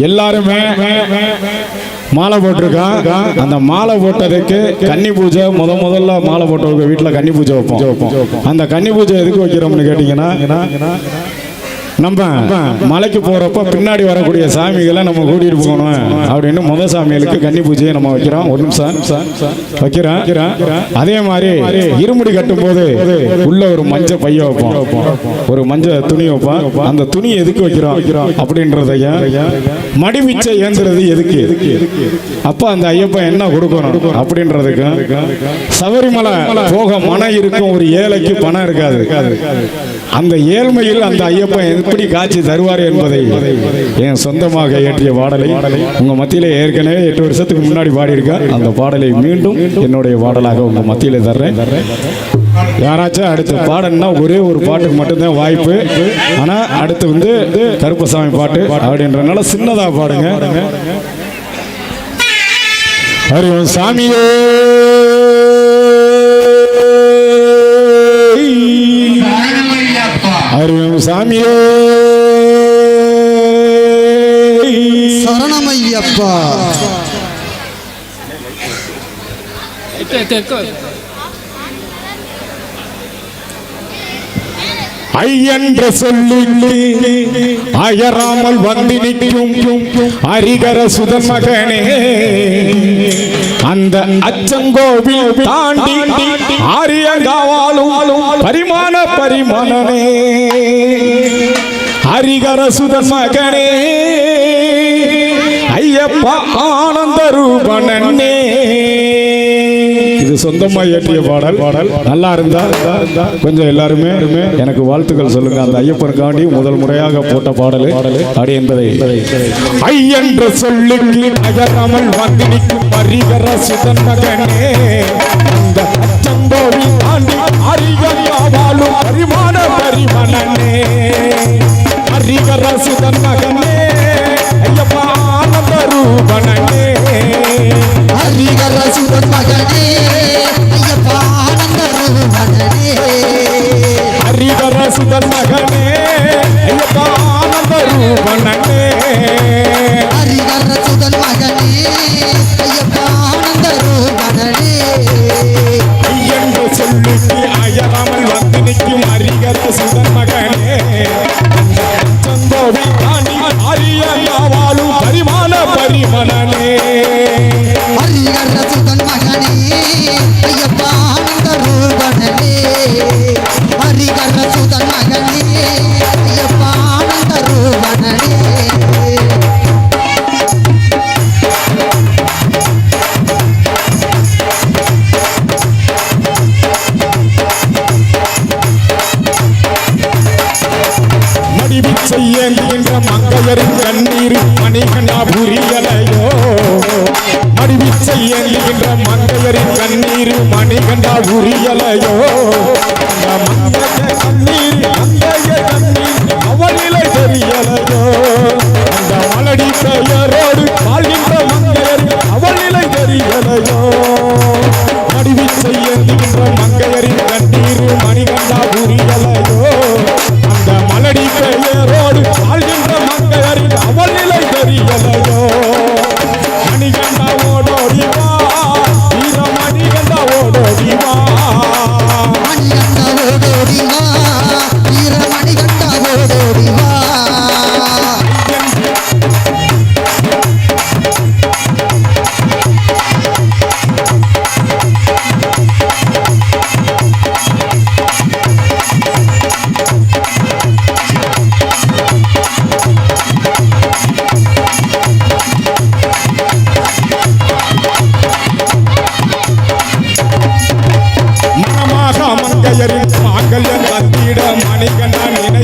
எல்லாருமே மாலை போட்டிருக்கான் அந்த மாலை போட்டதுக்கு கன்னி பூஜை முத முதல்ல மாலை போட்டவங்க வீட்டில் கன்னி பூஜை வைப்போம். அந்த கன்னி பூஜை எதுக்கு வைக்கிறோம்னு கேட்டிங்கன்னா நம்ம மலைக்கு போறப்ப பின்னாடி வரக்கூடிய சாமிகளை நம்ம கூட்டிட்டு போகணும். அப்படின்னு முத சாமிகளுக்கு கன்னி பூஜையை நம்ம வைக்கிறோம். ஒரு நிமிஷம். வைக்கிறோம் அதே மாதிரி இருமுடி கட்டும் போது உள்ள ஒரு மஞ்சள் பைய வைப்போம். ஒரு மஞ்சள் துணி வைப்போம். அந்த துணி எதுக்கு வைக்கிறோம்? அப்படின்றதையும் மடிமிச்சை ஏந்துறது எதுக்கு? அப்ப அந்த ஐயப்பன் என்ன கொடுக்கணும்? அப்படின்றதுக்கும் சபரிமலை போக மனம் இருக்கும் ஒரு ஏழைக்கு பணம் இருக்காது. அந்த ஏழ்மையில் அந்த ஐயப்பன் எப்படி காட்சி தருவார் என்பதை என் சொந்தமாக ஏற்றிய பாடலை உங்க மத்தியில ஏற்கனவே எட்டு வருஷத்துக்கு முன்னாடி பாடியிருக்கேன் அந்த பாடலை மீண்டும் என்னுடைய பாடலாக உங்க மத்தியில தர்றேன். யாராச்சும் அடுத்து பாடணும்னா ஒரே ஒரு பாட்டுக்கு மட்டும்தான் வாய்ப்பு. ஆனா அடுத்து வந்து கருப்பசாமி பாட்டு அப்படின்றனால சின்னதா பாடுங்க. ஹரி சாமியே. சாமியே சரணமையப்பா ஐயன்ற சொல்லி அயராமல் வந்து நிற்கும் அரிகர சுதன் மகனே அந்த அச்சங்கோவில் தாண்டி ஆரியங்காவாலும் பரிமாண பரிமாணமே. ஹரிகர சுதன் மகனே ஐயப்பா ஆனந்தரு சொந்தமாக சொந்தமா இயற்றிய பாடல். பாடல் நல்லா இருந்தா கொஞ்சம் எல்லாருமே எனக்கு வாழ்த்துக்கள் சொல்லுங்க. அந்த ஐயப்பனுக்காண்டி முதல் முறையாக போட்ட பாடல் அப்படி என்பதை. ஐயன்ற சொல்லுக்கு நகராமல் வந்து நிற்கும் அரிகர சுதன் மகனே பரிமணனே ஹரிகர சுதன் மகனே ஐயப்பா ஆனந்த ரூபனே. ஹரிகர சுதன் மகனே ஐயப்பா ஆனந்த ரூபனே. மடிபிச்சை ஏந்துகின்ற மங்கையரின் கண்ணீர் மணிகண்டா புரியலையோ இயங்குகின்ற ஏந்துகின்ற மங்கையரின் கண்ணீர் மணிகண்டா உரியலையோ? மணிக்கண்டா நினை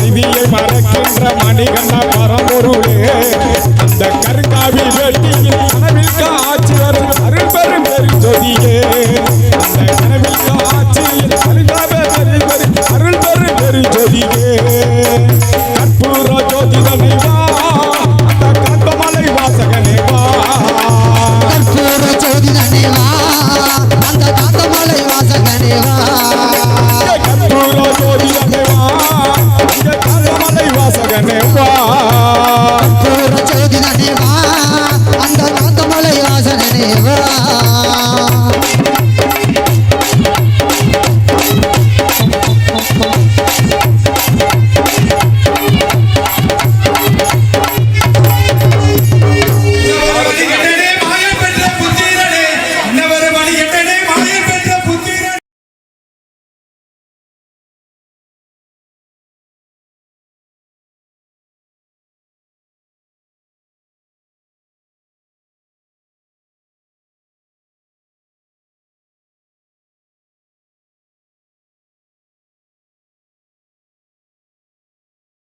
விதியை மறக்கின்ற மணிகண்ட பரம்பொருளே.